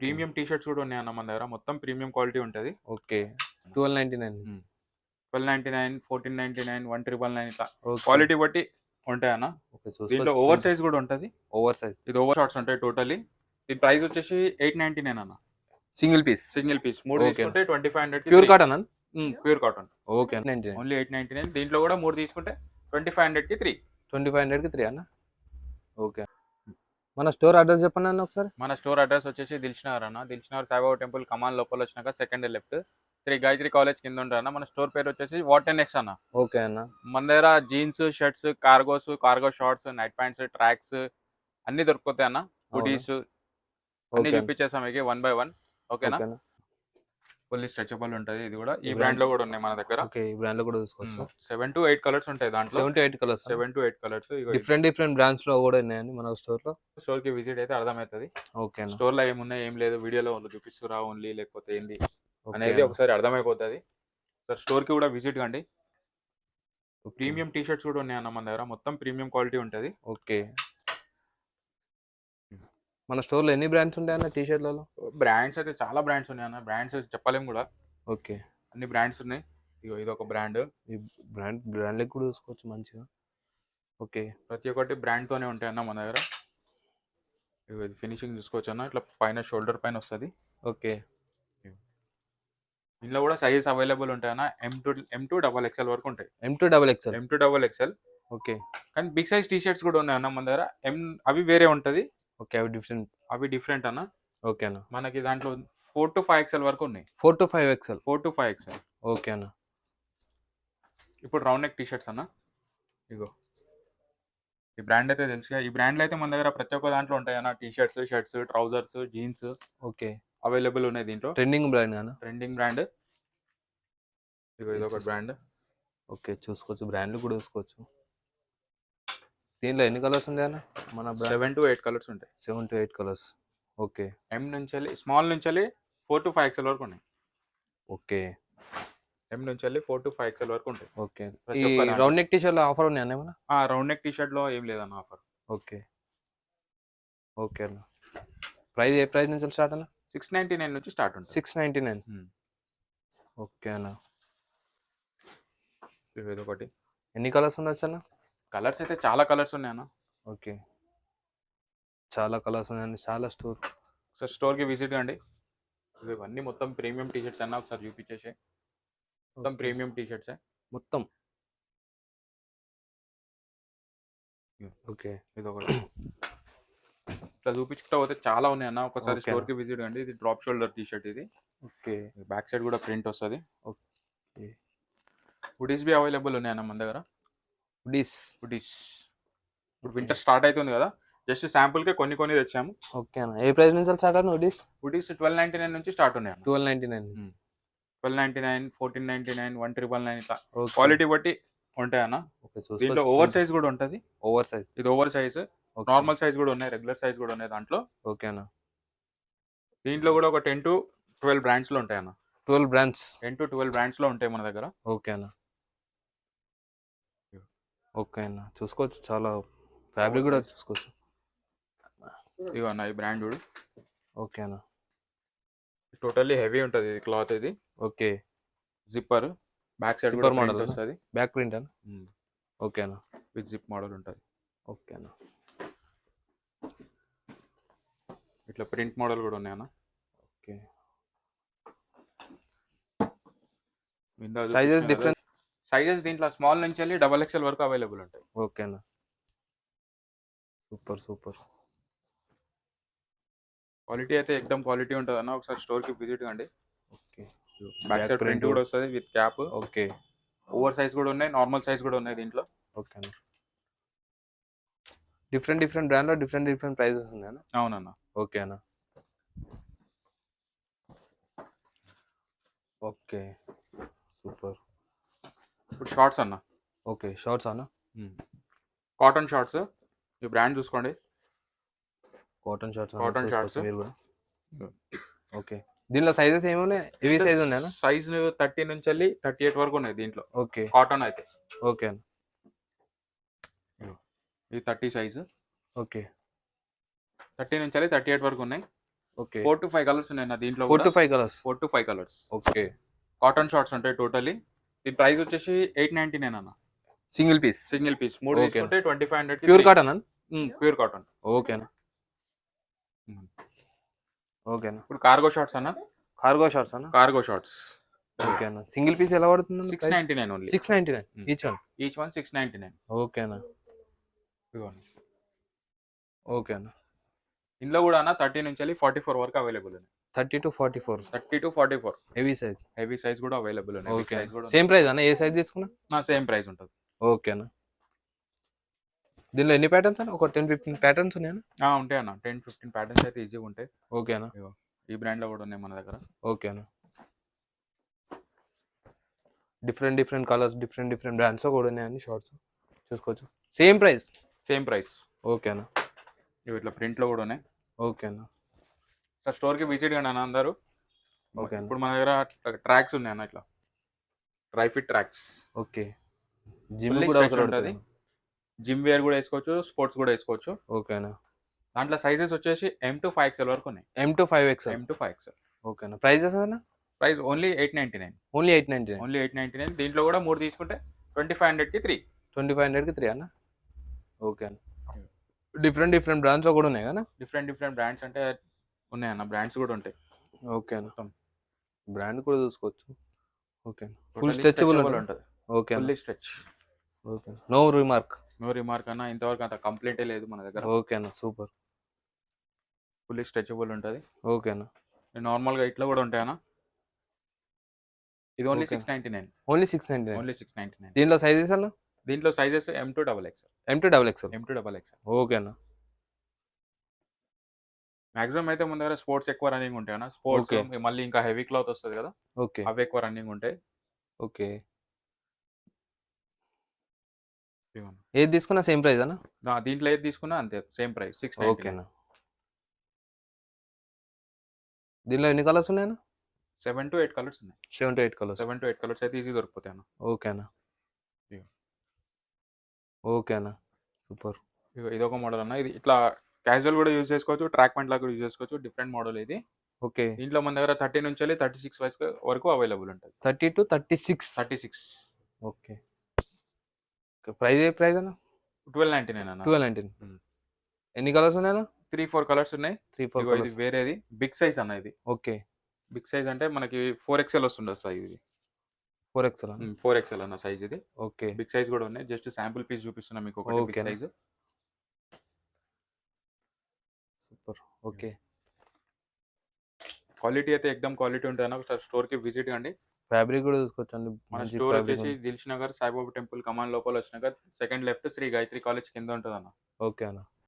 Premium T shirts కూడా ఉన్నాయి అన్న మన దగ్గర. మొత్తం ప్రీమియం క్వాలిటీ ఉంటుంది. Okay. Twelve ninety nine. Twelve ninety nine fourteen ninety nine one triple nine ఇట్లా క్వాలిటీ బట్టి ఉంటాయి అన్న. దీంట్లో ఓవర్ సైజ్ కూడా ఉంటుంది. Over size. ఇది ఓవర్ షార్ట్స్ ఉంటాయి టోటలీ. దీని ప్రైస్ వచ్చేసి ఎయిట్ నైన్టీ నైన్ అన్న. Single piece. Single piece. మూడు. తీసుకుంటే twenty five hundred pure cotton pure cotton. Okay ninety nine. Only eight ninety nine. దీంట్లో కూడా మూడు తీసుకుంటే ట్వంటీ ఫైవ్ హండ్రెడ్కి త్రీ ట్వంటీ ఫైవ్ హండ్రెడ్కి త్రీ అన్న? ఓకే. మన స్టోర్ అడ్రస్ చెప్పండి అన్న ఒకసారి. మన స్టోర్ అడ్రస్ వచ్చేసి దిల్చినగర్ అన్న. దిల్చినగర్ సాయిబాబా టెంపుల్ కమాన్ లోపల వచ్చినాక second left. Shri Gayatri college కింద ఉంటారన్న మన స్టోర్ పేరు వచ్చేసి వాట్ అండ్ ఎక్స్ అన్న. ఓకే అన్న. మన దగ్గర jeans shirts cargos cargo shorts night pants tracks అన్ని దొరుకుతాయి అన్న. హుడీస్ అన్ని ఓకే చూపించేసాం మీకు వన్ బై వన్. ఓకేనా? ఫుల్లీ స్ట్రెచబుల్ ఉంటది. ఇది కూడా ఈ బ్రాండ్లో కూడా ఉన్నాయి మన దగ్గర. ఓకే ఈ బ్రాండ్లో కూడా చూసుకోవచ్చు. సెవెన్ టు ఎయిట్ కలర్స్ ఉంటాయి దాంట్లో. Seven to eight colours seven to eight colours different different బ్రాండ్స్లో కూడా ఉన్నాయండి మన స్టోర్లో. స్టోర్కి విజిట్ అయితే అర్థమవుతుంది. ఓకే స్టోర్లో ఏమున్నాయి ఏం లేదు వీడియోలో చూపిస్తురా ఓన్లీ లేకపోతే ఏంది అనేది. ఒకసారి అర్థమైపోతుంది. సార్ స్టోర్కి కూడా విజిట్ కండి. ప్రీమియం టీ షర్ట్స్ కూడా ఉన్నాయి అన్న మన దగ్గర. మొత్తం ప్రీమియం క్వాలిటీ ఉంటుంది. ఓకే మన స్టోర్లో ఎన్ని బ్రాండ్స్ ఉంటాయి అన్న టీ షర్ట్లలో బ్రాండ్స్ అయితే చాలా బ్రాండ్స్ ఉన్నాయి అన్న బ్రాండ్స్ చెప్పలేము కూడా. ఓకే. అన్ని బ్రాండ్స్ ఉన్నాయి. ఇగో ఇది ఒక బ్రాండ్ ఈ బ్రాండ్ బ్రాండ్ కూడా చూసుకోవచ్చు మంచిగా. ఓకే. ప్రతి ఒక్కటి బ్రాండ్ తోనే ఉంటాయి అన్న మన దగ్గర. ఇగో ఇది ఫినిషింగ్ చూసుకోవచ్చు అన్న ఇట్లా పైన షోల్డర్ పైన వస్తుంది. ఓకే. ఇందులో కూడా సైజెస్ అవైలబుల్ ఉంటాయి అన్న M to M to double XL వరకు ఉంటాయి. M to double XL M to double XL okay. కానీ బిగ్ సైజ్ టీ షర్ట్స్ కూడా ఉన్నాయి అన్న మన దగ్గర. ఎం అవి వేరే ఉంటుంది. ఓకే అవి డిఫరెంట్ అవి డిఫరెంట్ అన్న. ఓకే అన్న. మనకి దాంట్లో ఫోర్ టు ఫైవ్ ఎక్స్ఎల్ వరకు ఉన్నాయి. Four to five XL four to five XL okay అన్న. ఇప్పుడు రౌండ్ నెక్ టీ షర్ట్స్ అన్న. ఇగో. ఈ బ్రాండ్ అయితే తెలుసుగా. ఈ బ్రాండ్లో అయితే మన దగ్గర ప్రతి ఒక్క దాంట్లో ఉంటాయి అన్న. T shirts shirts trousers jeans okay. Available ఉన్నాయి దీంట్లో. ట్రెండింగ్ బ్రాండ్ అన్న. ట్రెండింగ్ బ్రాండ్ ఇగో ఇది ఒక బ్రాండ్ ఓకే చూసుకోవచ్చు. బ్రాండ్లు కూడా చూసుకోవచ్చు. దీంట్లో ఎన్ని కలర్స్ ఉంటాయి అన్న? మన సెవెన్ టు ఎయిట్ కలర్స్ ఉంటాయి. Seven to eight colours okay M నుంచి స్మాల్ నుంచి ఫోర్ టు ఫైవ్ ఎక్స్ఎల్ వరకు ఉన్నాయి. ఓకే ఎం నుంచి ఫోర్ టు ఫైవ్ ఎక్స్ఎల్ వరకు ఉంటాయి. ఓకే ఈ. Round neck T shirt offer ఉన్నాయి అన్న ఏమన్నా? రౌండ్ నెక్ టీ షర్ట్లో ఏం లేదన్న ఆఫర్ ఓకే ఓకే అన్న. ప్రైస్ ఏ ప్రైస్ నుంచి స్టార్ట్ అన్న? సిక్స్ నైన్టీ నైన్ నుంచి స్టార్ట్ ఉంటుంది. Six ninety nine. ఓకే అన్న. ఒకటి. ఎన్ని కలర్స్ ఉండొచ్చు అన్న? కలర్స్ అయితే చాలా కలర్స్ ఉన్నాయి అన్న. ఓకే. చాలా కలర్స్ ఉన్నాయండి చాలా స్టోర్. ఒకసారి స్టోర్కి విజిట్ కండి. ఇవన్నీ మొత్తం ప్రీమియం టీ షర్ట్స్ అన్న ఒకసారి చూపించేసి మొత్తం ప్రీమియం టీ షర్ట్స్ మొత్తం ఓకే. ఇది ఒకటి ఇట్లా చూపించుకుంటా పోతే చాలా ఉన్నాయి అన్న. ఒకసారి. స్టోర్కి విజిట్ కండి. ఇది డ్రాప్ షోల్డర్ టీ షర్ట్ ఇది. ఓకే. బ్యాక్ సైడ్ కూడా ప్రింట్ వస్తుంది. Okay. హుడీస్ బి అవైలబుల్ ఉన్నాయి అన్న మన దగ్గర? డిస్ హుడీస్ ఇప్పుడు వింటర్ స్టార్ట్ అవుతుంది కదా. జస్ట్ శాంపుల్కే కొన్ని కొన్ని తెచ్చాము. ఓకే అన్న. ఏ ప్రైస్ నుంచి స్టార్ట్ అన్న this hoodies twelve ninety nine నుంచి స్టార్ట్ ఉన్నాయి twelve ninety nine twelve ninety nine fourteen ninety nine one triple nine ఇట్లా. క్వాలిటీ బట్టి ఉంటాయి అన్న. దీంట్లో ఓవర్ సైజ్ కూడా ఉంటుంది. ఓవర్ సైజ్ ఇది ఓవర్ సైజ్. నార్మల్ సైజ్ కూడా ఉన్నాయి రెగ్యులర్ సైజ్ కూడా ఉన్నాయి దాంట్లో. ఓకే అన్న. దీంట్లో కూడా ఒక టెన్ టు ట్వెల్వ్ బ్రాండ్స్లో ఉంటాయి అన్న. Twelve brands ten to twelve బ్రాండ్స్లో ఉంటాయి మన దగ్గర. ఓకే అన్న. ఓకే అన్న. చూసుకోవచ్చు. చాలా ఫ్యాబ్రిక్ కూడా చూసుకోవచ్చు. ఇవి అన్న ఈ బ్రాండ్ చూడు. ఓకే అన్న. టోటల్లీ హెవీ ఉంటుంది ఇది క్లాత్ ఇది. Okay. Zipper back side model model? వస్తుంది. బ్యాక్ ప్రింట్ అన్న? ఓకే అన్న. విత్ జిప్ మోడల్ ఉంటుంది. ఓకే అన్న. ఇట్లా ప్రింట్ మోడల్ కూడా ఉన్నాయి అన్న. ఓకే. Sizes different? సైజెస్ దీంట్లో స్మాల్ నుంచి వెళ్ళి డబల్ ఎక్స్ఎల్ వరకు అవైలబుల్ ఉంటాయి. ఓకే అన్న. Super super. క్వాలిటీ అయితే ఎక్దమ్ క్వాలిటీ ఉంటుంది అన్న. ఒకసారి స్టోర్కి విజిట్ కండి. ఓకే. బ్యాక్ సైడ్ ప్రింట్ కూడా వస్తుంది with cap okay. Over size కూడా ఉన్నాయి నార్మల్ సైజ్ కూడా ఉన్నాయి దీంట్లో. ఓకే అన్న. డిఫరెంట్ డిఫరెంట్ బ్రాండ్లో డిఫరెంట్ డిఫరెంట్ ప్రైజెస్ ఉన్నాయి అన్న? అవునన్న. ఓకే అన్న. ఓకే. సూపర్. ఇప్పుడు షార్ట్స్ అన్న. ఓకే షార్ట్స్ అన్న? కాటన్ షార్ట్స్ ఈ బ్రాండ్ చూసుకోండి. Cotton shorts Cotton shorts. మీరు కూడా. ఓకే. దీనిలో సైజెస్ ఏమున్నాయి? ఇవి సైజ్ ఉన్నాయా? సైజ్ థర్టీ నుంచి వెళ్ళి థర్టీ ఎయిట్ వరకు ఉన్నాయి దీంట్లో. ఓకే. కాటన్ అయితే. ఓకే అన్న. ఇది థర్టీ సైజ్ ఓకే. థర్టీ నుంచి వెళ్ళి థర్టీ ఎయిట్ వరకు ఉన్నాయి. Okay. Four to five colours ఉన్నాయి నా దీంట్లో four to five colours four to five colours okay. Cotton shorts ఉంటాయి టోటలీ దీని ప్రైస్ వచ్చేసి ఎయిట్ నైన్టీ నైన్ అన్న. Single piece? Single piece. మూడు. తీసుకుంటే twenty five hundred pure cotton? అన్న ప్యూర్ కాటన్. ఓకేనా. ఓకేనా ఇప్పుడు కార్గో షార్ట్స్ అన్న? కార్గో షార్ట్స్ అన్న? కార్గో షార్ట్స్ ఓకేనా సింగిల్ పీస్ ఎలా పడుతుంది six ninety nine only six ninety nine. Each one each one six ninety nine ఓకేనా ఓకేనా ఇందులో కూడా అన్న థర్టీ నుంచి వెళ్ళి ఫార్టీ ఫోర్ వరకు అవైలబుల్ ఉన్నాయి. Thirty to forty four. Thirty to forty four. Heavy size heavy size కూడా అవైలబుల్ ఉన్నాయి. ఓకే సేమ్ ప్రైస్ అన్న? ఏ సైజ్ తీసుకున్నా? సేమ్ ప్రైస్ ఉంటుంది. ఓకేనా దీనిలో ఎన్ని ప్యాటర్న్స్ అన్న? ఒక టెన్ ఫిఫ్టీన్ ప్యాటర్న్స్ ఉన్నాయన్నా? ఆ, ఉంటాయి అన్న. టెన్ ఫిఫ్టీన్ ప్యాటర్న్స్ అయితే ఈజీగా ఉంటాయి. ఓకేనా ఈ బ్రాండ్లో కూడా ఉన్నాయి మన దగ్గర. ఓకేనా different different colours different different brands కూడా ఉన్నాయండి షార్ట్స్ చూసుకోవచ్చు. సేమ్ ప్రైస్ సేమ్ ప్రైస్ ఓకేనా ఇవి ఇట్లా ప్రింట్లో కూడా ఉన్నాయి. ఓకేనా సార్ స్టోర్కి విజిట్ కండి అన్న అందరూ. ఓకే. ఇప్పుడు మన దగ్గర ట్రాక్స్ ఉన్నాయి అన్న ఇట్లా. Dry fit tracks okay. Gym కూడా ఉంటది. జిమ్ వేర్ కూడా వేసుకోవచ్చు స్పోర్ట్స్ కూడా వేసుకోవచ్చు. ఓకేనా దాంట్లో సైజెస్ వచ్చేసి ఎం టు ఫైవ్ ఎక్స్ఎల్ వరకు ఉన్నాయి. M to five X M to five XL ఓకేనా ప్రైజెస్ అన్న? Price only eight ninety nine only eight ninety nine only eight ninety nine దీంట్లో కూడా మూడు తీసుకుంటే ట్వంటీ ఫైవ్ హండ్రెడ్కి త్రీ ట్వంటీ ఫైవ్ హండ్రెడ్కి త్రీ అన్న? ఓకే అన్న. డిఫరెంట్ డిఫరెంట్ బ్రాండ్స్లో కూడా ఉన్నాయి కదా డిఫరెంట్ డిఫరెంట్ బ్రాండ్స్ అంటే ఉన్నాయన్న బ్రాండ్స్ కూడా ఉంటాయి. ఓకే అన్న. బ్రాండ్ కూడా చూసుకోవచ్చు. ఓకే ఫుల్ స్ట్రెచబుల్ ఉంటుంది. Okay fully stretch okay no remark no remark అన్న ఇంతవరకు అంత కంప్లైంటే లేదు మన దగ్గర. ఓకే అన్న సూపర్ ఫుల్లీ స్ట్రెచబుల్ ఉంటుంది. ఓకే అన్న. నార్మల్గా ఇట్లా కూడా ఉంటాయన్న? ఇది only. Six ninety nine only six ninety nine only six ninety nine దీనిలో సైజెస్ అన్న? దీంట్లో sizes M to double X M to double XL M to double X okay అన్న. మాక్సిమం అయితే మన దగ్గర స్పోర్ట్స్ ఎక్కువ రన్నింగ్ ఉంటాయి అన్న. స్పోర్ట్స్. మళ్ళీ ఇంకా హెవీ క్లాత్ వస్తుంది కదా ఓకే. అవి ఎక్కువ రన్నింగ్ ఉంటాయి. ఓకే. ఏది తీసుకున్నా సేమ్ ప్రైస్ అన్న? దీంట్లో ఏది తీసుకున్నా అంతే సేమ్ ప్రైస్ సిక్స్ ఓకేనా దీనిలో ఎన్ని కలర్స్ ఉన్నాయన్న? సెవెన్ టు ఎయిట్ కలర్స్ ఉన్నాయి. Seven to eight colours seven to eight colours అయితే ఈజీ దొరికిపోతాయి అన్న. ఓకేనా. ఓకేనా సూపర్. ఇదిగో ఇదొక మోడల్ అన్న. ఇది ఇట్లా క్యాజువల్ కూడా యూజ్ చేసుకోవచ్చు ట్రాక్ ప్యాంట్ లాగా యూజ్ చేసుకోవచ్చు డిఫరెంట్ మోడల్ ఇది. ఓకే. దీంట్లో మన దగ్గర థర్టీ నుంచి వెళ్ళి థర్టీ సిక్స్ వయసు వరకు అవైలబుల్ ఉంటుంది. Thirty to thirty six. Thirty six. Okay. Price A price అన్న? ట్వెల్వ్ నైన్టీ నైన్ అన్న. Twelve nineteen. ఎన్ని కలర్స్ ఉన్నాయన్న త్రీ ఫోర్ కలర్స్ ఉన్నాయి. త్రీ ఫోర్ ఇది వేరేది. బిగ్ సైజ్ అన్న ఇది. ఓకే. బిగ్ సైజ్ అంటే మనకి ఫోర్ ఎక్స్ఎల్ వస్తుండదు సైజ్ ఇది ఫోర్ ఎక్స్ఎల్ ఫోర్ ఎక్స్ఎల్ అన్న సైజ్ ఇది. ఓకే. బిగ్ సైజ్ కూడా ఉన్నాయి. జస్ట్ శాంపుల్ పీస్ చూపిస్తున్నా మీకు ఒకటి big. Size. Super okay quality అయితే ఎక్దమ్ క్వాలిటీ ఉంటుంది అన్న ఒకసారి స్టోర్కి విజిట్ కండి. ఫ్యాబ్రిక్ కూడా చూసుకోవచ్చండి మన స్టోర్ వచ్చేసి. దిల్ష్ నగర్ సాయిబాబా టెంపుల్ కమాన్ లోపల వచ్చినాక second left Shri Gayatri college కింద ఉంటుంది అన్న ఓకే అన్న.